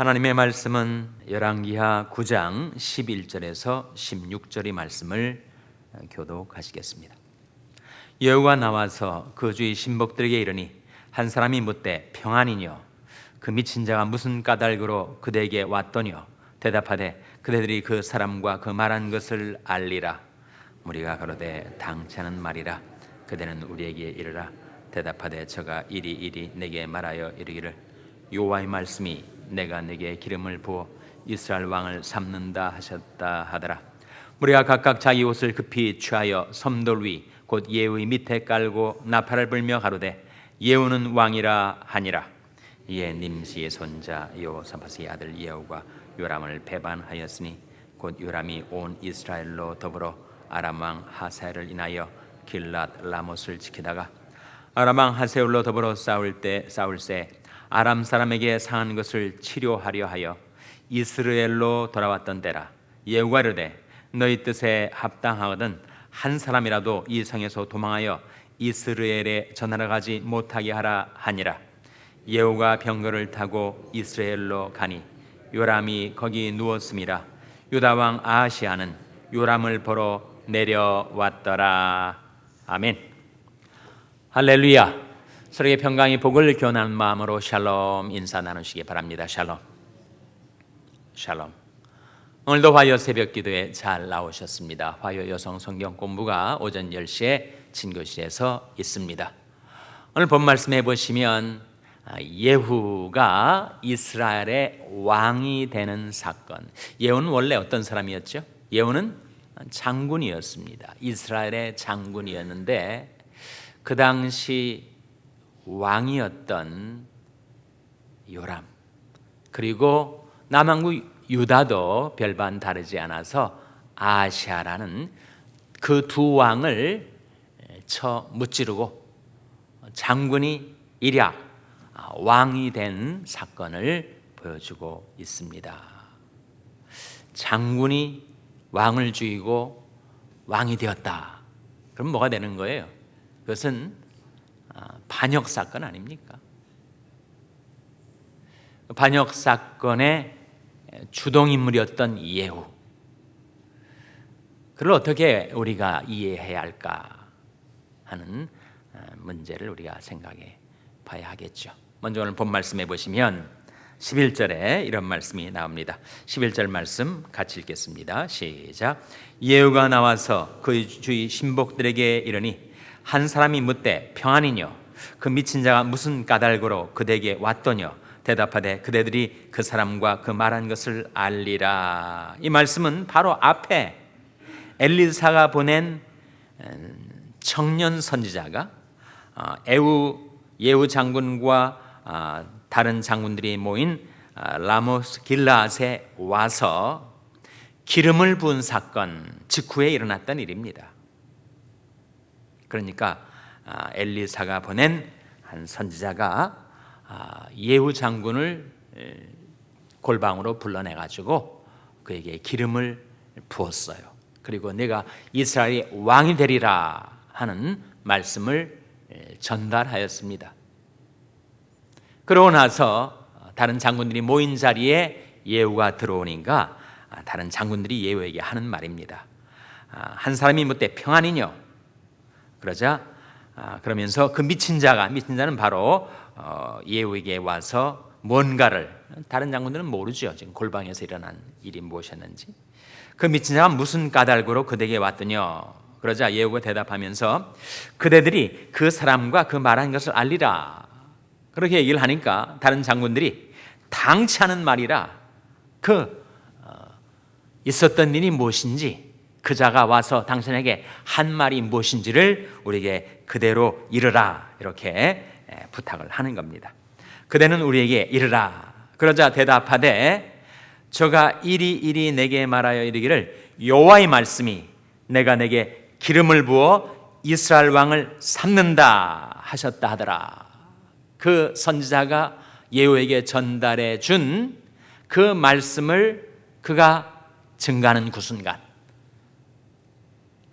하나님의 말씀은 열왕기하 9장 11절에서 16절의 말씀을 교독하시겠습니다. 여호가 나와서 그 주의 신복들에게 이르니 한 사람이 묻되 평안이뇨? 그 미친 자가 무슨 까닭으로 그대에게 왔더뇨? 대답하되 그대들이 그 사람과 그 말한 것을 알리라. 우리가 가로되 당치는 말이라. 그대는 우리에게 이르라. 대답하되 저가 이리 이리 내게 말하여 이르기를. 여호와의 말씀이 내가 내게 기름을 부어 이스라엘 왕을 삼는다 하셨다 하더라. 우리가 각각 자기 옷을 급히 취하여 섬돌 위 곧 예후의 밑에 깔고 나팔을 불며 가로되 예후는 왕이라 하니라. 이에 님시의 손자 여호사밧의 아들 예후가 요람을 배반하였으니 곧 요람이 온 이스라엘로 더불어 아람 왕 하사엘을 인하여 길랏 라못을 지키다가 아람 왕 하세울로 더불어 싸울 때 싸울새 아람 사람에게 상한 것을 치료하려 하여 이스라엘로 돌아왔던 때라 예후가 이르되 너희 뜻에 합당하거든 한 사람이라도 이 성에서 도망하여 이스라엘에 전하러 가지 못하게 하라 하니라. 예후가 병거를 타고 이스라엘로 가니 요람이 거기 누웠음이라 유다 왕 아하시아는 요람을 보러 내려왔더라. 아멘. 할렐루야 서로의 평강의 복을 교환하는 마음으로 샬롬 인사 나누시기 바랍니다. 샬롬. 샬롬. 오늘도 화요 새벽 기도에 잘 나오셨습니다. 화요 여성 성경 공부가 오전 10시에 진교실에서 있습니다. 오늘 본 말씀해 보시면 예후가 이스라엘의 왕이 되는 사건. 예후는 원래 어떤 사람이었죠? 예후는 장군이었습니다. 이스라엘의 장군이었는데 그 당시 왕이었던 요람 그리고 남한국 유다도 별반 다르지 않아서 아시아라는 그 두 왕을 쳐 무찌르고 장군이 일약 왕이 된 사건을 보여주고 있습니다. 장군이 왕을 죽이고 왕이 되었다. 그럼 뭐가 되는 거예요? 그것은 반역 사건 아닙니까? 반역 사건의 주동 인물이었던 예후. 그를 어떻게 우리가 이해해야 할까 하는 문제를 우리가 생각해 봐야 하겠죠. 먼저 오늘 본 말씀해 보시면 11절에 이런 말씀이 나옵니다. 11절 말씀 같이 읽겠습니다. 시작. 예후가 나와서 그 주의 신복들에게 이르니 한 사람이 묻되 평안이뇨? 그 미친 자가 무슨 까닭으로 그대에게 왔더뇨? 대답하되 그대들이 그 사람과 그 말한 것을 알리라. 이 말씀은 바로 앞에 엘리사가 보낸 음, 청년 선지자가 어, 에우 예후 장군과 어, 다른 장군들이 모인 어, 라모스 길라앗에 와서 기름을 부은 사건 직후에 일어났던 일입니다. 그러니까 아, 엘리사가 보낸 한 선지자가 아, 예후 장군을 골방으로 불러내 가지고 그에게 기름을 부었어요. 그리고 내가 이스라엘의 왕이 되리라 하는 말씀을 전달하였습니다. 그러고 나서 다른 장군들이 모인 자리에 예후가 들어오니까 아, 다른 장군들이 예후에게 하는 말입니다. 한 사람이 묻되 평안이뇨? 그러자 아, 그러면서 그 미친 자가 미친 자는 바로 어, 예후에게 와서 뭔가를 다른 장군들은 모르죠. 지금 골방에서 일어난 일이 무엇이었는지. 그 미친 자가 무슨 까닭으로 그대에게 왔더냐. 그러자 예후가 대답하면서 그대들이 그 사람과 그 말한 것을 알리라. 그렇게 얘기를 하니까 다른 장군들이 당치하는 말이라 그 어, 있었던 일이 무엇인지 그 자가 와서 당신에게 한 말이 무엇인지를 우리에게 그대로 이르라 이렇게 부탁을 하는 겁니다. 그대는 우리에게 이르라. 그러자 대답하되 저가 이리 이리 내게 말하여 이르기를 여호와의 말씀이 내가 내게 기름을 부어 이스라엘 왕을 삼는다 하셨다 하더라. 그 선지자가 예후에게 전달해 준 그 말씀을 그가 증가하는 그 순간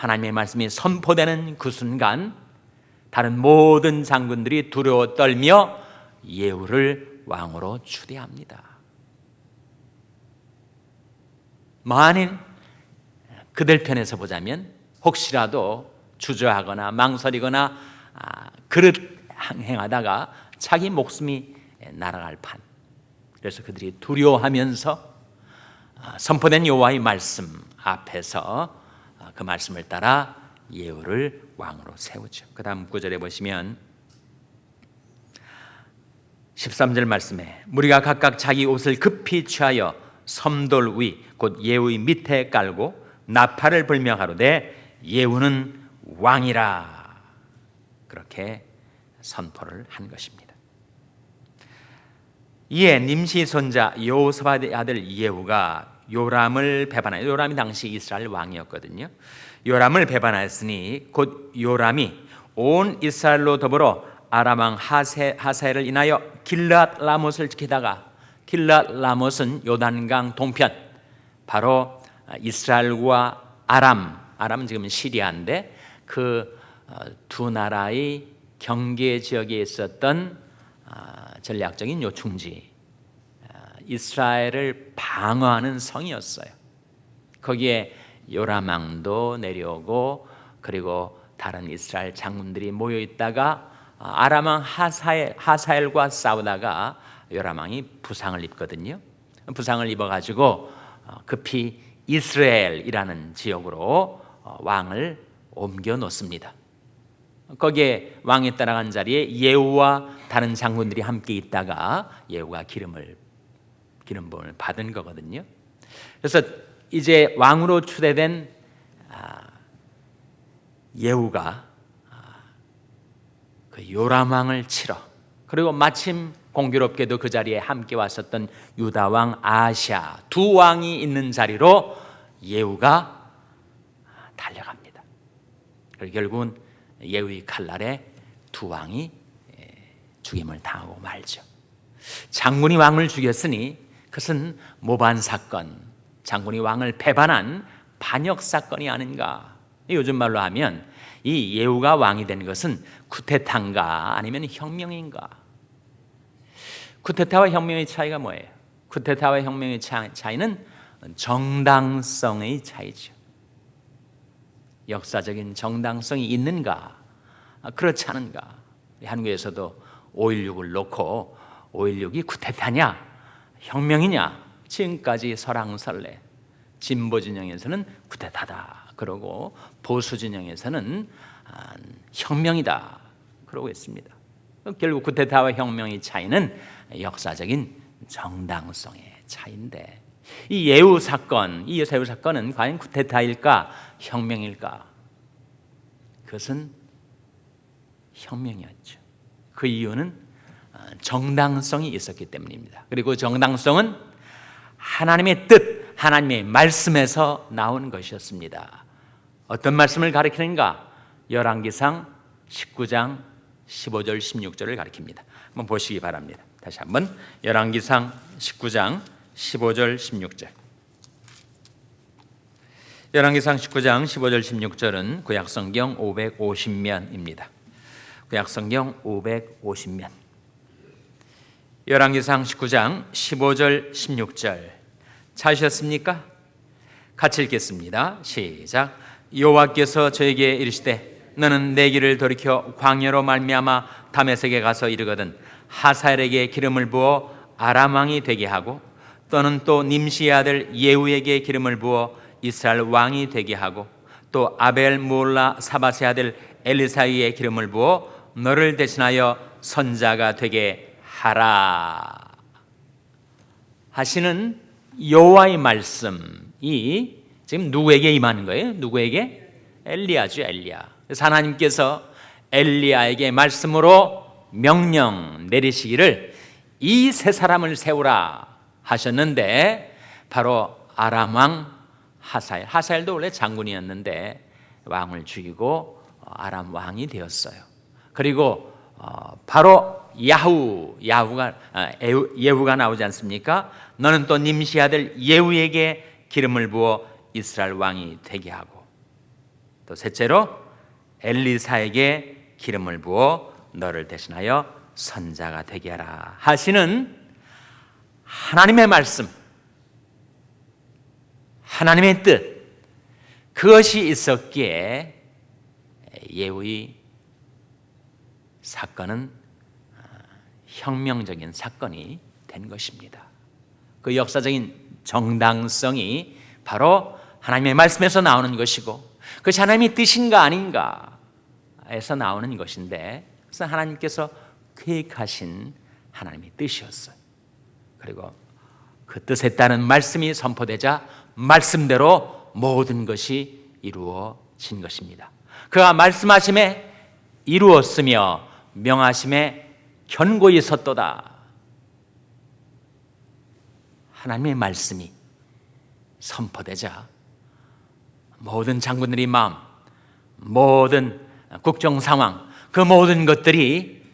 하나님의 말씀이 선포되는 그 순간 다른 모든 장군들이 두려워 떨며 예후를 왕으로 추대합니다. 만일 그들 편에서 보자면 혹시라도 주저하거나 망설이거나 아, 그릇 행하다가 자기 목숨이 날아갈 판. 그래서 그들이 두려워하면서 아, 선포된 여호와의 말씀 앞에서 아, 그 말씀을 따라 예후를 왕으로 세우죠. 그다음 구절에 보시면 13절 말씀에 무리가 각각 자기 옷을 급히 취하여 섬돌 위 곧 예후의 밑에 깔고 나팔을 불며 가로되 예후는 왕이라 그렇게 선포를 한 것입니다. 이에 님시 손자 요사바의 아들 예후가 요람을 배반하여 요람이 당시 이스라엘 왕이었거든요. 요람을 배반하였으니 곧 요람이 온 이스라엘로 더불어 아람 왕 하세, 하사엘을 인하여 길랏 라못을 지키다가 길랏 라못은 요단강 동편 바로 이스라엘과 아람 아람은 지금 시리아인데 그 두 나라의 경계 지역에 있었던 아, 전략적인 요충지 이스라엘을 방어하는 성이었어요. 거기에 요라망도 내려오고 그리고 다른 이스라엘 장군들이 모여 있다가 아람왕 하사엘, 하사엘과 싸우다가 요라망이 부상을 입거든요. 부상을 입어 가지고 급히 이스라엘이라는 지역으로 왕을 옮겨 놓습니다. 거기에 왕이 따라간 자리에 예후와 다른 장군들이 함께 있다가 예후가 기름을 기름 부음을 받은 거거든요. 그래서 이제 왕으로 추대된 예후가 그 요람 왕을 치러 그리고 마침 공교롭게도 그 자리에 함께 왔었던 유다 왕 아샤 두 왕이 있는 자리로 예후가 달려갑니다. 그리고 결국은 예후의 칼날에 두 왕이 죽임을 당하고 말죠. 장군이 왕을 죽였으니 그것은 모반 사건, 장군이 왕을 배반한 반역 사건이 아닌가. 요즘 말로 하면 이 예후가 왕이 된 것은 쿠데타인가 아니면 혁명인가? 쿠데타와 혁명의 차이가 뭐예요? 쿠데타와 혁명의 차이는 정당성의 차이죠. 역사적인 정당성이 있는가? 그렇지 않은가? 한국에서도 5.16을 놓고 5.16이 쿠데타냐? 혁명이냐? 지금까지 설왕설래. 진보 진영에서는 쿠데타다. 그러고 보수 진영에서는 혁명이다. 그러고 있습니다. 결국 쿠데타와 혁명의 차이는 역사적인 정당성의 차이인데 이 예우 사건, 이 예우 사건은 과연 쿠데타일까 혁명일까? 그것은 혁명이었죠. 그 이유는 정당성이 있었기 때문입니다. 그리고 정당성은 하나님의 뜻, 하나님의 말씀에서 나온 것이었습니다. 어떤 말씀을 가리키는가? 열왕기상 19장 15절 16절을 가리킵니다. 한번 보시기 바랍니다. 다시 한번 열왕기상 19장 15절 16절. 열왕기상 19장 15절 16절은 구약 성경 550면입니다. 구약 성경 550면. 열왕기상 19장 15절 16절. 찾으셨습니까? 같이 읽겠습니다. 시작. 여호와께서 저에게 이르시되 너는 내 길을 돌이켜 광야로 말미암아 다메섹에 가서 이르거든 하사엘에게 기름을 부어 아람 왕이 되게 하고 또는 또 님시의 아들 예후에게 기름을 부어 이스라엘 왕이 되게 하고 또 아벨 몰라 사바세 아들 엘리사이의 기름을 부어 너를 대신하여 선자가 되게 하라 하시는 여호와의 말씀이 지금 누구에게 임하는 거예요? 누구에게? 엘리야죠, 엘리야. 그래서 하나님께서 엘리야에게 말씀으로 명령 내리시기를 이 세 사람을 세우라 하셨는데 바로 아람 왕 하사엘. 하사엘도 원래 장군이었는데 왕을 죽이고 아람 왕이 되었어요. 그리고 바로 야후, 야후가 예후가 나오지 않습니까? 너는 또 님시 아들 예후에게 기름을 부어 이스라엘 왕이 되게 하고 또 셋째로 엘리사에게 기름을 부어 너를 대신하여 선자가 되게 하라 하시는 하나님의 말씀 하나님의 뜻 그것이 있었기에 예후의 사건은 아, 혁명적인 사건이 된 것입니다. 그 역사적인 정당성이 바로 하나님의 말씀에서 나오는 것이고 그것이 하나님의 뜻인가 아닌가에서 나오는 것인데 그래서 하나님께서 계획하신 하나님의 뜻이었어요. 그리고 그 뜻에 따른 말씀이 선포되자 말씀대로 모든 것이 이루어진 것입니다. 그가 말씀하심에 이루었으며 명하심에 견고히 섰도다. 하나님의 말씀이 선포되자 모든 장군들의 마음, 모든 국정 상황, 그 모든 것들이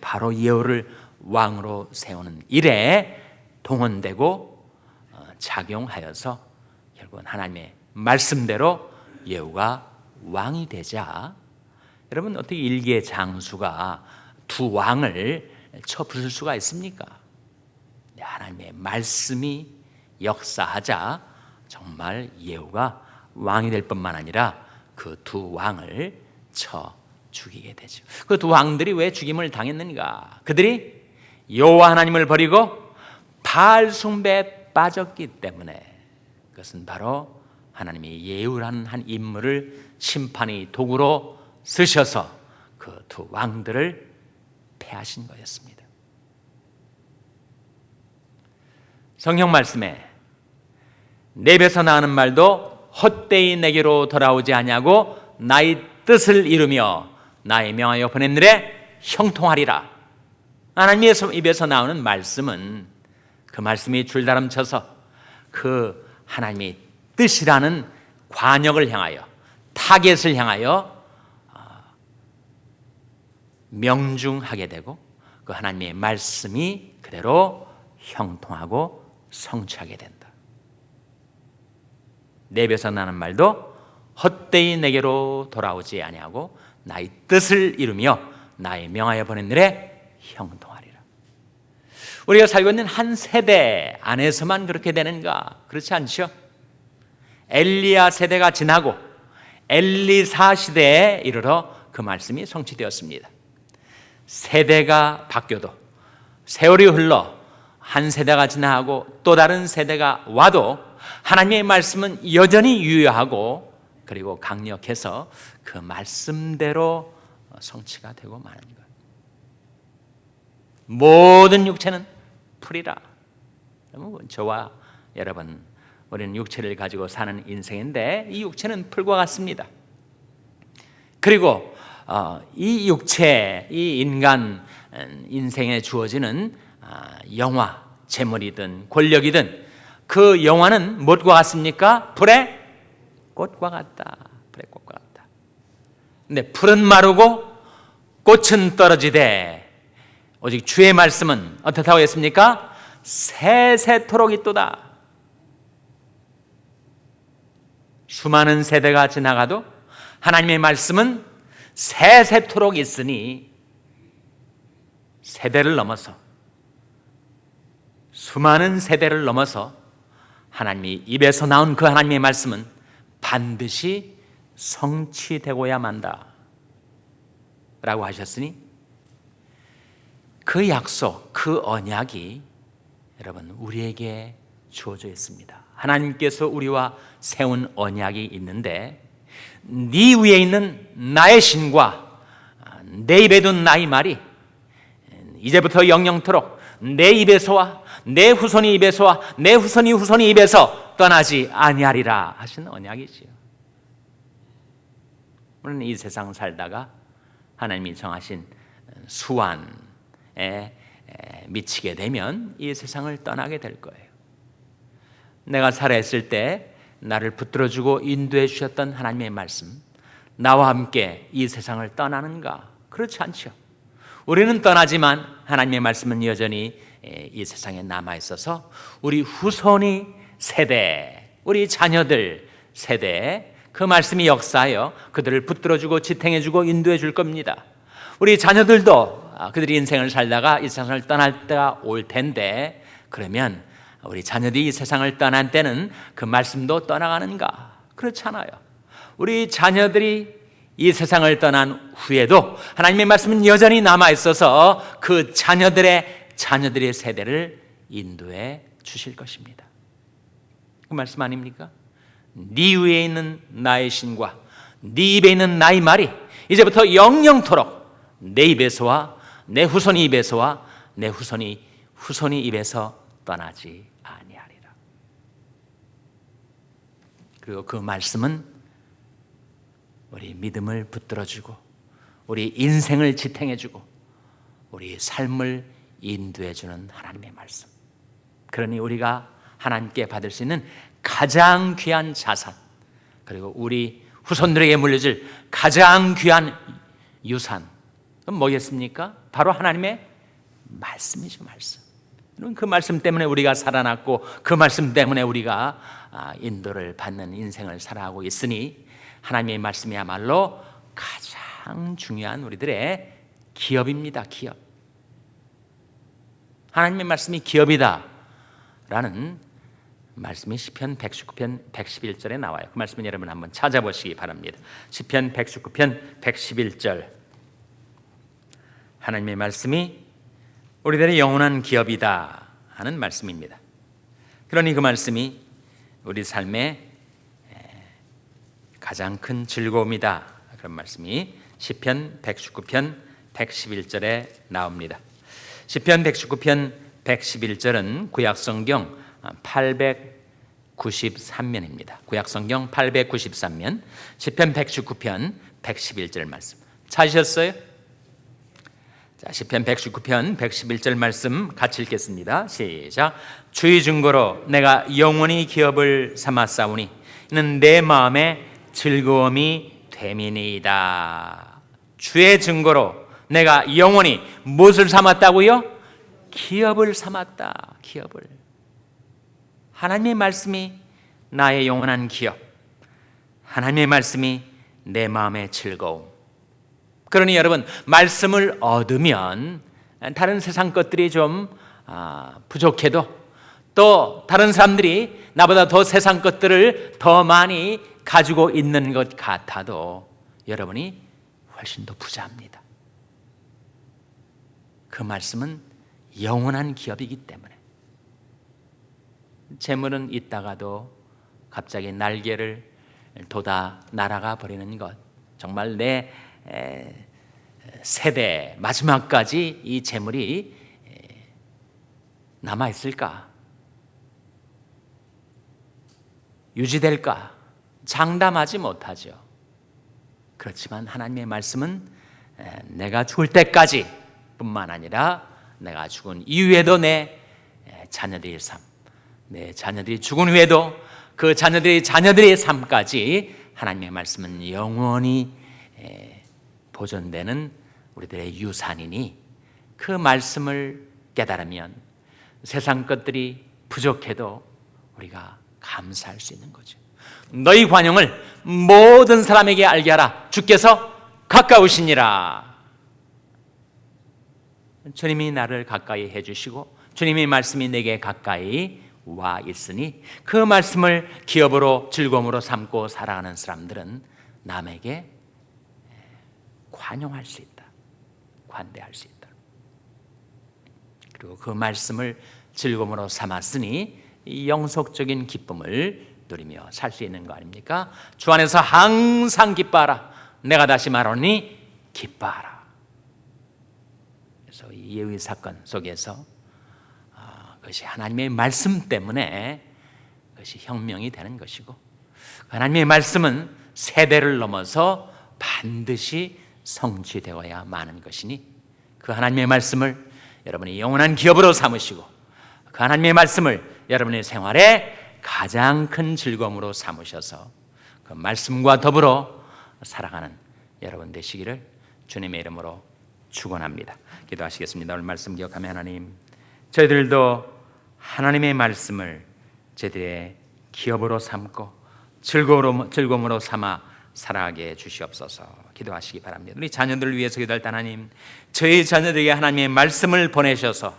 바로 예후를 왕으로 세우는 일에 동원되고 어, 작용하여서 결국은 하나님의 말씀대로 예후가 왕이 되자 여러분 어떻게 일개 장수가 두 왕을 쳐 부술 수가 있습니까? 네, 하나님의 말씀이 역사하자 정말 예후가 왕이 될 뿐만 아니라 그 두 왕을 쳐 죽이게 되죠. 그 두 왕들이 왜 죽임을 당했는가? 그들이 여호와 하나님을 버리고 바알 숭배에 빠졌기 때문에 그것은 바로 하나님이 예후라는 한 인물을 심판의 도구로 쓰셔서 그 두 왕들을 패하신 거였습니다. 성경 말씀에 내 입에서 나오는 말도 헛되이 내게로 돌아오지 아니하고 나의 뜻을 이루며 나의 명하여 일에 형통하리라. 하나님의 입에서 나오는 말씀은 그 말씀이 줄다름쳐서 그 하나님의 뜻이라는 관역을 향하여 타겟을 향하여 아, 명중하게 되고 그 하나님의 말씀이 그대로 형통하고 성취하게 된다. 내 입에서 나는 말도 헛되이 내게로 돌아오지 아니하고 나의 뜻을 이루며 나의 명하여 보낸 일에 형통하리라. 우리가 살고 있는 한 세대 안에서만 그렇게 되는가? 그렇지 않죠? 엘리야 세대가 지나고 엘리사 시대에 이르러 그 말씀이 성취되었습니다. 세대가 바뀌어도 세월이 흘러 한 세대가 지나고 또 다른 세대가 와도 하나님의 말씀은 여전히 유효하고 그리고 강력해서 그 말씀대로 성취가 되고 마는 것. 모든 육체는 풀이라. 저와 여러분, 우리는 육체를 가지고 사는 인생인데 이 육체는 풀과 같습니다. 그리고 어, 이 육체, 이 인간 인생에 주어지는 아, 영화, 재물이든 권력이든 그 영화는 무엇과 같습니까? 불의 꽃과 같다. 불의 꽃과 같다. 근데 풀은 마르고 꽃은 떨어지되 오직 주의 말씀은 어떻다고 했습니까? 세세토록 있도다. 수많은 세대가 지나가도 하나님의 말씀은 세세토록 있으니 세대를 넘어서 수많은 세대를 넘어서 하나님이 입에서 나온 그 하나님의 말씀은 반드시 성취되고야 만다. 라고 하셨으니 그 약속, 그 언약이 여러분 우리에게 주어져 있습니다. 하나님께서 우리와 세운 언약이 있는데 네 위에 있는 나의 신과 내 입에 둔 나의 말이 이제부터 영영토록 내 입에서와 내 후손이 입에서와 내 후손이 후손이 입에서 떠나지 아니하리라 하신 언약이지요. 우리는 이 세상 살다가 하나님이 정하신 수완에 미치게 되면 이 세상을 떠나게 될 거예요. 내가 살아있을 때 나를 붙들어주고 인도해 주셨던 하나님의 말씀, 나와 함께 이 세상을 떠나는가? 그렇지 않죠. 우리는 떠나지만 하나님의 말씀은 여전히 이 세상에 남아 있어서 우리 후손이 세대, 우리 자녀들 세대 그 말씀이 역사하여 그들을 붙들어주고 지탱해주고 인도해 줄 겁니다. 우리 자녀들도 아, 그들이 인생을 살다가 이 세상을 떠날 때가 올 텐데 그러면 우리 자녀들이 이 세상을 떠난 때는 그 말씀도 떠나가는가? 그렇잖아요. 우리 자녀들이 이 세상을 떠난 후에도 하나님의 말씀은 여전히 남아 있어서 그 자녀들의 자녀들의 세대를 인도해 주실 것입니다. 그 말씀 아닙니까? 네 위에 있는 나의 신과 네 입에 있는 나의 말이 이제부터 영영토록 내 입에서와 내 후손이 입에서와 내 후손이 후손이 입에서 떠나지 아니하리라. 그리고 그 말씀은 우리 믿음을 붙들어 주고 우리 인생을 지탱해 주고 우리 삶을 인도해 주는 하나님의 말씀. 그러니 우리가 하나님께 받을 수 있는 가장 귀한 자산 그리고 우리 후손들에게 물려질 가장 귀한 유산 뭐겠습니까? 바로 하나님의 말씀이죠 말씀. 그 말씀 때문에 우리가 살아났고 그 말씀 때문에 우리가 아, 인도를 받는 인생을 살아가고 있으니 하나님의 말씀이야말로 가장 중요한 우리들의 기업입니다. 기업. 하나님의 말씀이 기업이다 라는 말씀이 시편 119편 111절에 나와요. 그 말씀은 여러분 한번 찾아보시기 바랍니다. 시편 119편 111절 하나님의 말씀이 우리들의 영원한 기업이다 하는 말씀입니다. 그러니 그 말씀이 우리 삶의 가장 큰 즐거움이다 그런 말씀이 시편 119편 111절에 나옵니다. 시편 119편 111절은 구약 성경 893면입니다. 구약 성경 893면 시편 119편 111절 말씀. 찾으셨어요? 자, 시편 119편 111절 말씀 같이 읽겠습니다. 시작. 주의 증거로 내가 영원히 기업을 삼았사오니 이는 내 마음에 즐거움이 되미니이다. 주의 증거로 내가 영원히 무엇을 삼았다고요? 기업을 삼았다. 기업을. 하나님의 말씀이 나의 영원한 기업. 하나님의 말씀이 내 마음의 즐거움. 그러니 여러분 말씀을 얻으면 다른 세상 것들이 좀 아, 부족해도 또 다른 사람들이 나보다 더 세상 것들을 더 많이 가지고 있는 것 같아도 여러분이 훨씬 더 부자합니다. 그 말씀은 영원한 기업이기 때문에 재물은 있다가도 갑자기 날개를 돋아 날아가 버리는 것 정말 내 세대 마지막까지 이 재물이 남아 있을까? 유지될까? 장담하지 못하죠. 그렇지만 하나님의 말씀은 내가 죽을 때까지 뿐만 아니라 내가 죽은 이후에도 내 자녀들의 삶, 내 자녀들이 죽은 후에도 그 자녀들의 자녀들의 삶까지 하나님의 말씀은 영원히 보존되는 우리들의 유산이니 그 말씀을 깨달으면 세상 것들이 부족해도 우리가 감사할 수 있는 거죠. 너희 관용을 모든 사람에게 알게 하라. 주께서 가까우시니라. 주님이 나를 가까이 해주시고 주님의 말씀이 내게 가까이 와 있으니 그 말씀을 기업으로 즐거움으로 삼고 살아가는 사람들은 남에게 관용할 수 있다. 관대할 수 있다. 그리고 그 말씀을 즐거움으로 삼았으니 영속적인 기쁨을 누리며 살 수 있는 거 아닙니까? 주 안에서 항상 기뻐하라. 내가 다시 말하니 기뻐하라. 그래서 이 예의 사건 속에서 아, 그것이 하나님의 말씀 때문에 그것이 혁명이 되는 것이고 하나님의 말씀은 세대를 넘어서 반드시 성취되어야 마는 것이니 그 하나님의 말씀을 여러분이 영원한 기업으로 삼으시고 그 하나님의 말씀을 여러분의 생활에 가장 큰 즐거움으로 삼으셔서 그 말씀과 더불어 살아가는 여러분 되시기를 주님의 이름으로 축원합니다. 기도하시겠습니다. 오늘 말씀 기억하며 하나님 저희들도 하나님의 말씀을 저희들의 기업으로 삼고 즐거움으로, 즐거움으로 삼아 살아가게 주시옵소서 기도하시기 바랍니다. 우리 자녀들을 위해서 기도할 때 하나님 저희 자녀들에게 하나님의 말씀을 보내셔서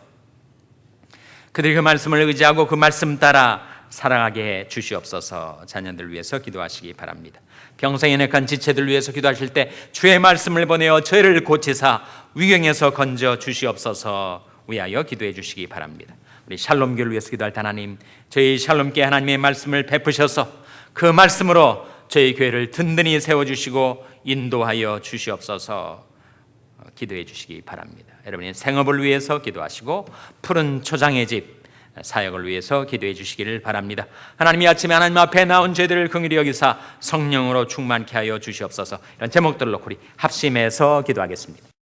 그들이 그 말씀을 의지하고 그 말씀 따라 살아가게 해 주시옵소서. 자녀들 위해서 기도하시기 바랍니다. 병상에 내간 지체들 위해서 기도하실 때 주의 말씀을 보내어 저희를 고치사 위경에서 건져 주시옵소서. 위하여 기도해 주시기 바랍니다. 우리 샬롬 교를 위해서 기도할 때 하나님, 저희 샬롬께 하나님의 말씀을 베푸셔서 그 말씀으로 저희 교회를 든든히 세워 주시고 인도하여 주시옵소서. 기도해 주시기 바랍니다. 여러분의 생업을 위해서 기도하시고 푸른 초장의 집 사역을 위해서 기도해 주시기를 바랍니다. 하나님이 아침에 하나님 앞에 나온 죄들을 긍휼히 여기사 성령으로 충만케 하여 주시옵소서. 이런 제목들로 우리 합심해서 기도하겠습니다.